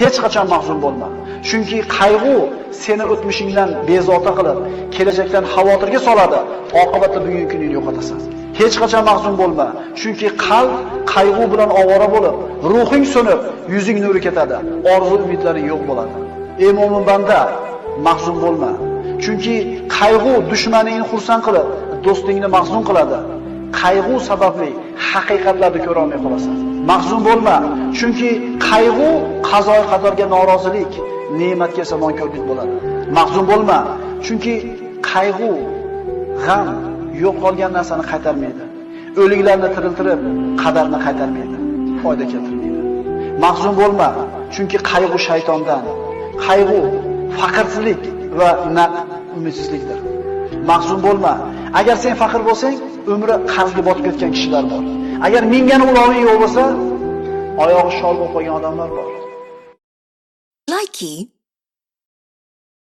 Hech qachon mahzun bo'lma. Chunki qayg'u seni o'tmishingdan bezovta qilib, kelajakdan xavotirga soladi. Oqibatda bugungi kuningni yo'qotasan. Hech qachon mahzun bo'lma. Chunki qalb qayg'u bilan ovora bo'lib, ruhing so'nib, yuzing nuri ketadi. Orzu umidlaring yo'q bo'ladi. Ey mo'min banda, mahzun bo'lma. Chunki qayg'u dushmaningni xursand qilib, do'stingni mahzun qiladi. Qayg'u sababli haqiqatlarni ko'ra olmay qolasan. Mahzun bo'lma, chunki qayg'u qazoy qadarga norozilik, ne'matga esa nonko'rlik bo'ladi. Mahzun bo'lma, chunki qayg'u, g'am yo'qolgan narsani qaytarmaydi. O'liklarni tiriltirib, qadarni qaytarmaydi. Foyda keltirmaydi. Mahzun bo'lma, chunki qayg'u shaytondan. Qayg'u faqrsizlik va na umidsizlikdir. Mahzun bo'lma. Agar sen faqir bo'lsang, umri qarzga botib ketgan kishilar bor. Agar mingani uloving yo'q bo'lsa, oyog'i shol bo'lib qolgan odamlar bor. Likey